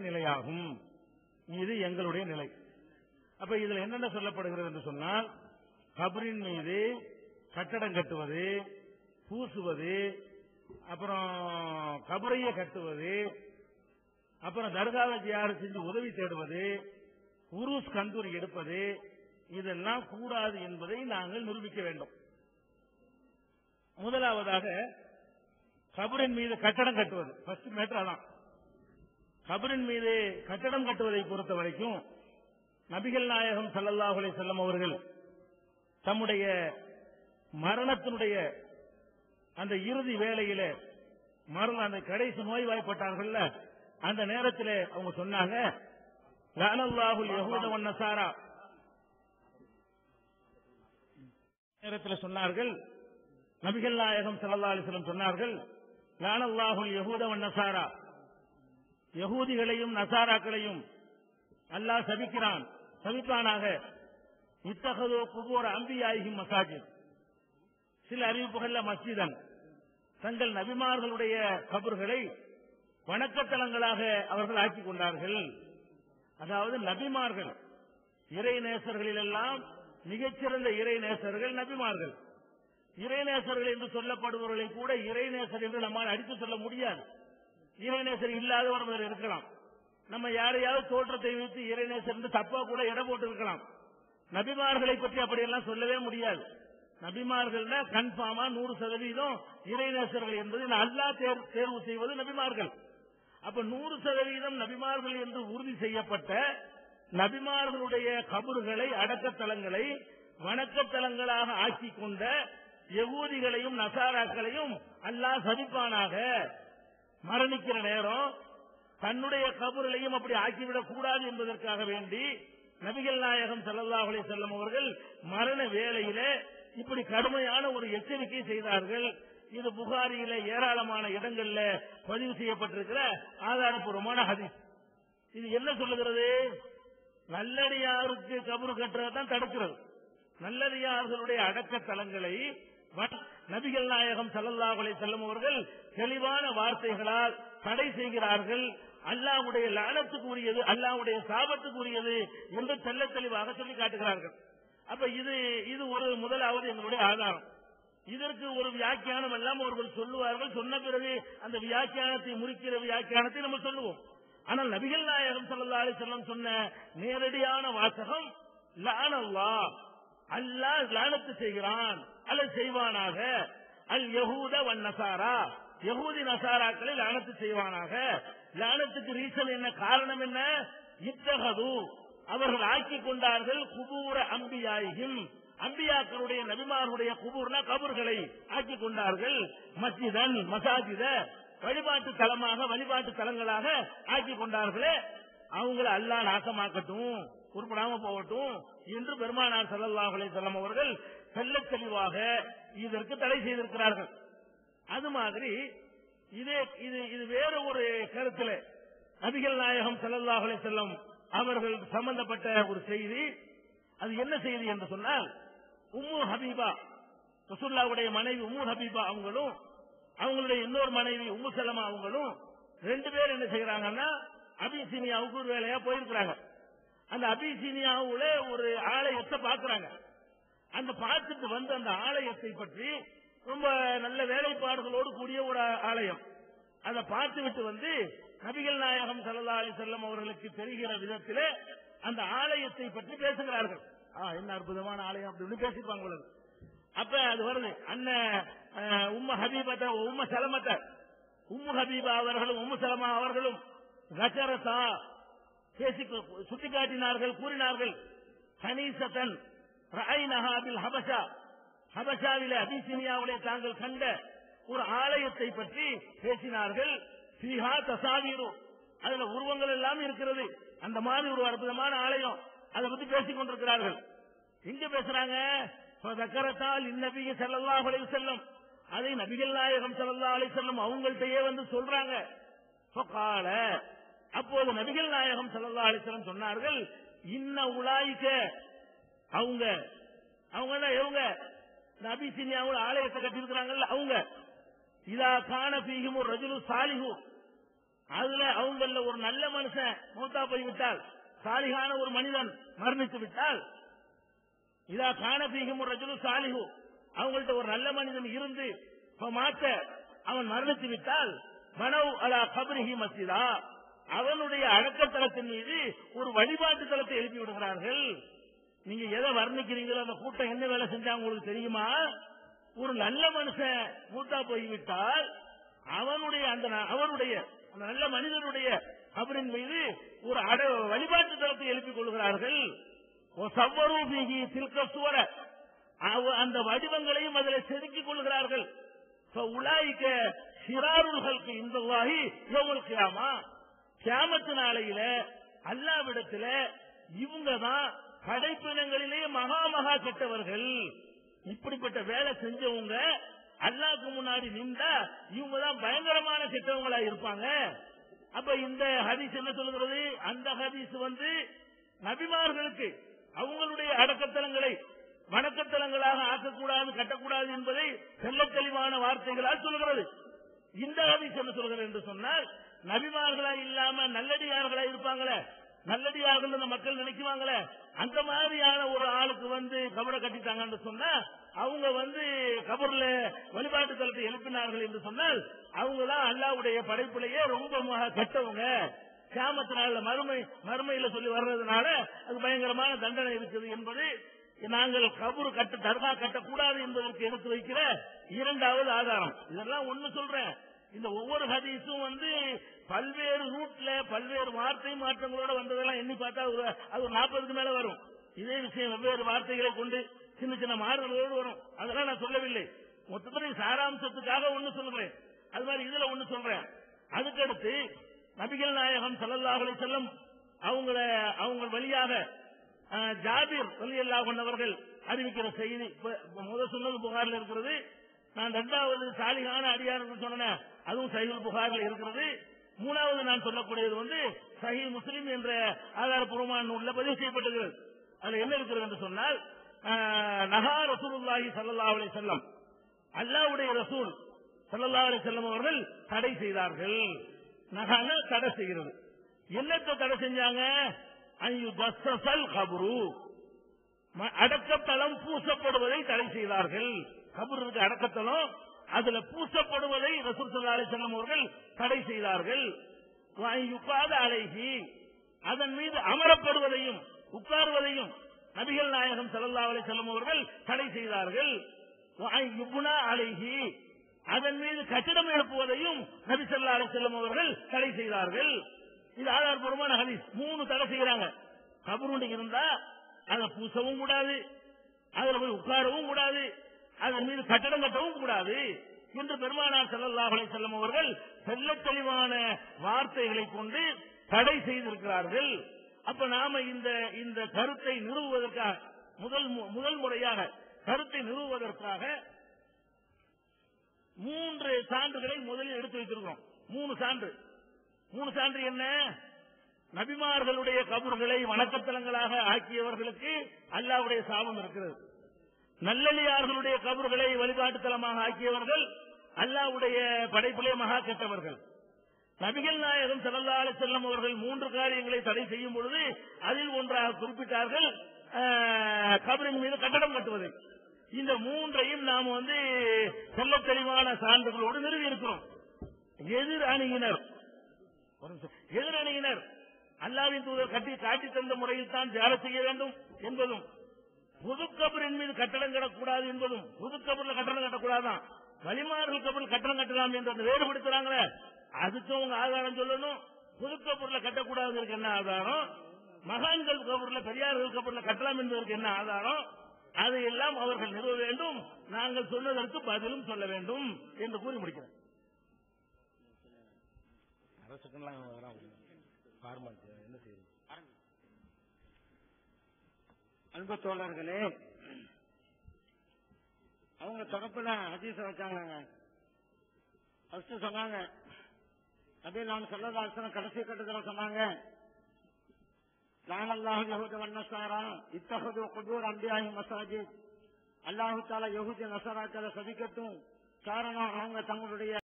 நிலையாகும். இது எங்களுடைய நிலை. அப்ப இதுல என்னென்ன சொல்லப்படுகிறது என்று சொன்னால் கபரின் மீது கட்டடம் கட்டுவது பூசுவது அப்புறம் கபரைய கட்டுவது அப்புறம் தர்காவை ஜியார் செஞ்சு உதவி தேடுவது உருஸ் கந்தூரி எடுப்பது இதெல்லாம் கூடாது என்பதை நாங்கள் நிரூபிக்க வேண்டும். முதலாவதாக கபரின் மீது கட்டடம் கட்டுவது. ஃபர்ஸ்ட் மேட்டர் அதான் கபரின் மீது கட்டடம் கட்டுவதை பொறுத்த வரைக்கும் நபிகள் நாயகம் சல்லல்லாஹுலே செல்லம் அவர்கள் தம்முடைய மரணத்தினுடைய அந்த இறுதி வேலையில மரணம் அந்த கடைசி நோய்வாய்ப்பட்டார்கள்ல அந்த நேரத்தில் அவங்க சொன்னாங்க நேரத்தில் சொன்னார்கள் நபிகள் நாயகம் சல்லா அலிஸ்லம் சொன்னார்கள் லானல்லாஹுல் யஹூத வன் நசாரா யகூதிகளையும் நசாராக்களையும் அல்லாஹ் சபிக்கிறான். சபிப்பானாக. இத்தகதோ குபோர அம்பியாகி மசாஜித். சில அறிவிப்புகள்ல மஸ்ஜிதன். தங்கள் நபிமார்களுடைய கபர்களை வணக்கத்தலங்களாக அவர்கள் ஆக்கிக் கொண்டார்கள். அதாவது நபிமார்கள். இறை நேசர்களிலெல்லாம் மிகச்சிறந்த இறை நேசர்கள் நபிமார்கள். இறை நேசர்கள் என்று சொல்லப்படுபவர்களை கூட இறை நேசர் என்று நம்மால் அடித்து சொல்ல முடியாது. இறைநேசர் இல்லாதவர் ஒருவர் இருக்கலாம். நம்ம யாரையாவது தோற்றத்தை வைத்து இறைநேசர் தப்பா கூட இடம் போட்டு இருக்கலாம் நபிமார்களை பற்றி அப்படியெல்லாம் சொல்லவே முடியாது. நபிமார்கள் கன்ஃபார்மா நூறு சதவீதம் இறைநேசர்கள் என்பது அல்லா தேர்வு செய்வது நபிமார்கள். அப்ப நூறு சதவீதம் நபிமார்கள் என்று உறுதி செய்யப்பட்ட நபிமார்களுடைய கபறுகளை அடக்கத்தலங்களை வணக்கத்தலங்களாக ஆக்கிக் கொண்ட யகூதிகளையும் நசாராக்களையும் அல்லாஹ் சதிப்பானாக மரணிக்கிற நேரம் தன்னுடைய கபர்களையும் அப்படி ஆக்கிவிடக் கூடாது என்பதற்காக வேண்டி நபிகள் நாயகம் செல்லல்லாஹுலே செல்லும் அவர்கள் மரண வேளையிலே இப்படி கடுமையான ஒரு எச்சரிக்கை செய்தார்கள். இது புகாரியில ஏராளமான இடங்கள்ல பதிவு செய்யப்பட்டிருக்கிற ஆதாரப்பூர்வமான ஹதீஸ். இது என்ன சொல்லுகிறது? நல்லடியாருக்கு கபரு கட்டுறது தான் தடுக்கிறது. நல்லடியார்களுடைய அடக்க தலங்களை நபிகள் நாயகம் ஸல்லல்லாஹு செல்லும் அவர்கள் தெளிவான வார்த்தைகளால் தடை செய்கிறார்கள். அல்லாஹ்வுடைய லானத்துக்குரியது உரியது சாபத்துக்குரியது என்று தெல்ல தெளிவாக சொல்லி காட்டுகிறார்கள். அப்ப இது இது ஒரு முதலாவது எங்களுடைய ஆதாரம். இதற்கு ஒரு வியாக்கியானம் எல்லாம் அவர்கள் சொல்லுவார்கள். சொன்ன பிறகு அந்த வியாக்கியானத்தை முறிக்கிற வியாக்கியானத்தை நம்ம சொல்லுவோம். ஆனால் நபிகள் நாயகம் ஸல்லல்லாஹு அலைஹி சொன்ன நேரடியான வாசகம் லானல்லா அல்லாஹ் லானத்து செய்கிறான் அல்ல செய்வானாக அல் யகூத வன் நசாரா யகுதி நசாராக்களை லானத்து செய்வானாக. லானத்துக்கு ரீசன் என்ன காரணம் என்ன? இத்தகது. அவர்கள் ஆக்கி கொண்டார்கள் குபூர அம்பியாயும் அம்பியாக்களுடைய நபிமாருடைய குபூர்னா கபூர்களை ஆக்கி கொண்டார்கள். மஸ்ஜிதன் மசாஜித வழிபாட்டு தலமாக வழிபாட்டு தலங்களாக ஆக்கி கொண்டார்களே. அவங்கள அல்லாஹ் நாசமாக்கட்டும் குறிப்பிடாம போகட்டும் என்று பெருமானார் ஸல்லல்லாஹு அலைஹி அவர்கள் செல்ல தெளிவாக இதற்கு தடை செய்திருக்கிறார்கள். அது மாதிரி இதே இது இது வேற ஒரு கருத்துல நபிகள் நாயகம் ஸல்லல்லாஹு அலைஹி வஸல்லம் அவர்கள் சம்பந்தப்பட்ட ஒரு செய்தி. அது என்ன செய்தி என்று சொன்னால் உம்மு ஹபீபா ரசுல்லாவுடைய மனைவி உம்மு ஹபீபா அவங்களும் அவங்களுடைய இன்னொரு மனைவி உம்மு செல்லமா அவங்களும் ரெண்டு பேர் என்ன செய்யறாங்கன்னா அபிசீனியாவுக்கு ஒரு வேலையா போயிருக்கிறாங்க. அந்த அபிசீனியாவுல ஒரு ஆலயத்தை பாக்குறாங்க அந்த பார்த்துட்டு வந்து அந்த ஆலயத்தை பற்றி ரொம்ப நல்ல வேலைப்பாடுகளோடு கூடிய ஒரு ஆலயம். அதை பார்த்துவிட்டு வந்து நபிகள் நாயகம் சல்லா அலி செல்லம் அவர்களுக்கு தெரிகிற விதத்திலே அந்த ஆலயத்தை பற்றி பேசுகிறார்கள். ஆ, என்ன அற்புதமான ஆலயம் அப்படின்னு பேசிப்பாங்க அப்ப அது வருது. அண்ணன் உம்ம ஹபீபத்தை உம்ம சலமத்தை உம்மு ஹபீபா அவர்களும் உம்மு சலமா அவர்களும் ரசரசா பேசி சுட்டிக்காட்டினார்கள் கூறினார்கள். கணீசத்தன் ரஐநஹாபில் ஹபஷா. ஹபஷாவில அபிசினியாவுடைய தாங்கள் கண்ட ஒரு ஆலயத்தை பற்றி பேசினார்கள். ஃபீஹா தசாவீரு. அதுல உருவங்கள் எல்லாம் இருக்கிறது. அந்த மாதிரி ஒரு அற்புதமான ஆலயம். அதை பத்தி பேசிக் கொண்டிருக்கிறார்கள். எங்க பேசுறாங்க தக்கரத்தால் இந்நபிக ஸல்லல்லாஹு செல்லும் அதை நபிகள் நாயகம் செல்லல்லா அலை செல்லும் அவங்கள்ட்டயே வந்து சொல்றாங்க. அப்போது நபிகள் நாயகம் செல்லல்லா அலைஹி சொன்னார்கள் இன்ன உலாய்க்க அவங்க அவங்க எவங்க நபிசினியாவோட ஆலயத்தை கட்டியிருக்கிறாங்கல்ல அவங்க. இதா காண பீகும் ஒரு ரஜுலு சாலிஹு. அதுல அவங்கள ஒரு நல்ல மனுஷன் மூத்தா போய்விட்டால் சாலிகான ஒரு மனிதன் மரணித்து விட்டால் இதா காணபீகம் ஒரு ரஜுலு சாலிகு அவங்கள்ட்ட ஒரு நல்ல மனிதன் இருந்து மாத்த அவன் மரணித்து விட்டால் மனவ் அலா கபரிஹி மசிதா. அவனுடைய அடக்கத்தலத்தின் மீது ஒரு வழிபாட்டு தலத்தை எழுப்பி விடுகிறார்கள். நீங்க எதை வர்ணிக்கிறீங்களோ அந்த கூட்டம் என்ன வேலை செஞ்சா உங்களுக்கு தெரியுமா? ஒரு நல்ல மனுஷன் மூத்தா போய்விட்டால் அவனுடைய அந்த அவனுடைய அவருடைய அந்த நல்ல மனிதனுடைய அவரின் மீது ஒரு அட வழிபாட்டு தளத்தை எழுப்பிக் கொள்கிறார்கள். சவ்வரூபிகி திருக்க சுவர. அவ- அந்த வடிவங்களையும் அதில் செதுக்கிக் கொள்கிறார்கள். உலாய்க்க சிறாருள்களுக்கு இந்த வாகி இவங்களுக்கு கியாமா. கியாமத்து நாளையில அல்லாவிடத்துல இவங்க தான் படைப்பினங்களிலே மகா மகா கெட்டவர்கள். இப்படிப்பட்ட வேலை செஞ்சவங்க அல்லாக்கு முன்னாடி நின்றா இவங்க தான் பயங்கரமான கெட்டவங்களா இருப்பாங்க. அப்ப இந்த ஹதீஸ் என்ன சொல்லுகிறது? அந்த ஹதீஸ் வந்து நபிமார்களுக்கு அவங்களுடைய அடக்கத்தலங்களை வணக்கத்தலங்களாக ஆக்கக்கூடாது கட்டக்கூடாது என்பதை செல்ல தெளிவான வார்த்தைகளால் சொல்கிறது இந்த ஹதீஸ் என்ன சொல்கிறது என்று சொன்னால் நபிமார்களா இல்லாம நல்லடியார்களா இருப்பாங்களே? நல்லடியார்கள் மக்கள் நினைக்குவாங்களே? அந்த மாதிரியான ஒரு ஆளுக்கு வந்து கபரை கட்டிட்டாங்கன்னு சொன்னா அவங்க வந்து கபர்ல வழிபாட்டு தலத்தை எழுப்பினார்கள் என்று சொன்னால் அவங்க தான் அல்லாவுடைய படைப்பிலேயே ரொம்ப கெட்டவங்க. கிராமத்தினால மறுமை மறுமையில சொல்லி வர்றதுனால அது பயங்கரமான தண்டனை இருக்குது என்பது நாங்கள் கபூர் கட்ட தர்கா கட்டக்கூடாது என்பதற்கு எடுத்து வைக்கிற இரண்டாவது ஆதாரம். இதெல்லாம் ஒண்ணு சொல்றேன். இந்த ஒவ்வொரு ஹதீஸும் வந்து பல்வேறு ரூட்ல பல்வேறு வார்த்தை மாற்றங்களோட வந்ததெல்லாம் எண்ணி பார்த்தா ஒரு அது ஒரு நாற்பதுக்கு மேல வரும். இதே விஷயம் வெவ்வேறு வார்த்தைகளை கொண்டு சின்ன சின்ன மாறுதலோடு வரும். அதெல்லாம் நான் சொல்லவில்லை. மொத்தத்தில் சாராம்சத்துக்காக ஒண்ணு சொல்றேன். அது மாதிரி இதுல ஒண்ணு சொல்றேன். அதுக்கடுத்து நபிகள் நாயகம் சல்லல்லாஹலை செல்லும் அவங்கள அவங்க வழியாக அஹ், ஜாபீர் ரலியல்லாஹு கொண்டவர்கள் அறிவிக்கிற செய்தி முதல் சொன்னது புகாரில் இருக்கிறது. நான் இரண்டாவது சாலிகான அடியார் சொன்னேன் அதுவும் சைவல் புகாரில் இருக்கிறது. மூணாவது நான் சொல்லக்கூடியது வந்து சஹி முஸ்லிம் என்ற ஆதாரப்பூர்வமான உள்ள பதிவு செய்யப்பட்டிருக்கிறது அதுல என்ன இருக்கிறது என்று சொன்னால் நகா நஹா ரசூலுல்லாஹி ஸல்லல்லாஹு செல்லம் அல்லாவுடைய ரசூல் சல்லா அலி செல்லம் அவர்கள் தடை செய்தார்கள். நகான தடை செய்கிறது. என்னத்தை தடை செஞ்சாங்க? ஐயு கபரு. ம- அடக்கத்தலம் பூசப்படுவதை தடை செய்தார்கள். கபருக்கு அடக்கத்தலம் அதுல பூசப்படுவதை ரசூல் ஸல்லல்லாஹு அலைஹி அவர்கள் தடை செய்தார்கள். யுகாத அலைஹி. அதன் மீது அமரப்படுவதையும் உட்காருவதையும் நபிகள் நாயகம் சல்லா அலைஹி செல்லம் அவர்கள் தடை செய்தார்கள். அழகி அதன் மீது கட்டிடம் எழுப்புவதையும் நபி சல்லா அலைஹி செல்லம் அவர்கள் தடை செய்தார்கள். இது ஆதாரபூர்வமான ஹதீஸ். மூணு தடை செய்யறாங்க. கபருண்டு இருந்தா அதை பூசவும் கூடாது. அதுல போய் உட்காரவும் கூடாது. அதன் மீது கட்டடம் கட்டவும் கூடாது என்று பெருமானார் செல்லல்லாஹலை செல்லும் அவர்கள் செல்ல தெளிவான வார்த்தைகளை கொண்டு தடை செய்திருக்கிறார்கள். அப்ப நாம இந்த இந்த கருத்தை நிறுவுவதற்காக முதல் மு- முதல் முறையாக கருத்தை நிறுவுவதற்காக மூன்று சான்றுகளை முதலில் எடுத்து வைத்திருக்கிறோம். மூணு சான்று. மூணு சான்று என்ன? நபிமார்களுடைய கபர்களை வணக்கத்தலங்களாக ஆக்கியவர்களுக்கு அல்லாவுடைய சாபம் இருக்கிறது. நல்லடியார்களுடைய கபர்களை வழிகாட்டுத்தலமாக ஆக்கியவர்கள் அல்லாவுடைய படைப்பிலே மகா கெட்டவர்கள். நபிகள் நாயகம் ஸல்லல்லாஹு செல்லம் அவர்கள் மூன்று காரியங்களை தடை செய்யும் பொழுது அதில் ஒன்றாக குறிப்பிட்டார்கள் கபரின் மீது கட்டடம் கட்டுவது. இந்த மூன்றையும் நாம் வந்து சொல்ல தெளிவான சான்றுகளோடு நிறுவி இருக்கிறோம் எதிர் அணியினர் எதிர் அணியினர் அல்லாவின் தூதர் கட்டி காட்டி தந்த முறையில் தான் தியானம் செய்ய வேண்டும் என்பதும் புது கபரின் மீது கட்டடம் கட்டக்கூடாது என்பதும் புது கபரில் கட்டடம் கட்டக்கூடாதான் வலிமார்கள் கபரில் கட்டடம் கட்டலாம் என்று வேறுபடுத்துறாங்களே அதுக்கும் அவங்க ஆதாரம் சொல்லணும். புது கபூர்ல கட்டக்கூடாதுக்கு என்ன ஆதாரம்? மகான்கள் கபூர்ல பெரியார்கள் கபூர்ல கட்டலாம் என்பதற்கு என்ன ஆதாரம்? அதையெல்லாம் அவர்கள் நிறுவ வேண்டும். நாங்கள் சொன்னதற்கு பதிலும் சொல்ல வேண்டும் என்று கூறி முடிக்கிறேன். என்ன அன்பு தோழர்களே அவங்க தொடப்புல ஹதீஸ வச்சாங்க ஃபர்ஸ்ட் சொன்னாங்க அதே நான் சொல்லதாசன கடைசி கட்டத்தில் சொன்னாங்க நான் அல்லாஹு யஹூத வண்ணசாரா இத்தஹது குதூர் அம்பியாஹி மசாஜித் அல்லாஹு தாலா யகுதி நசராக்களை சதிக்கட்டும் காரணம் அவங்க தங்களுடைய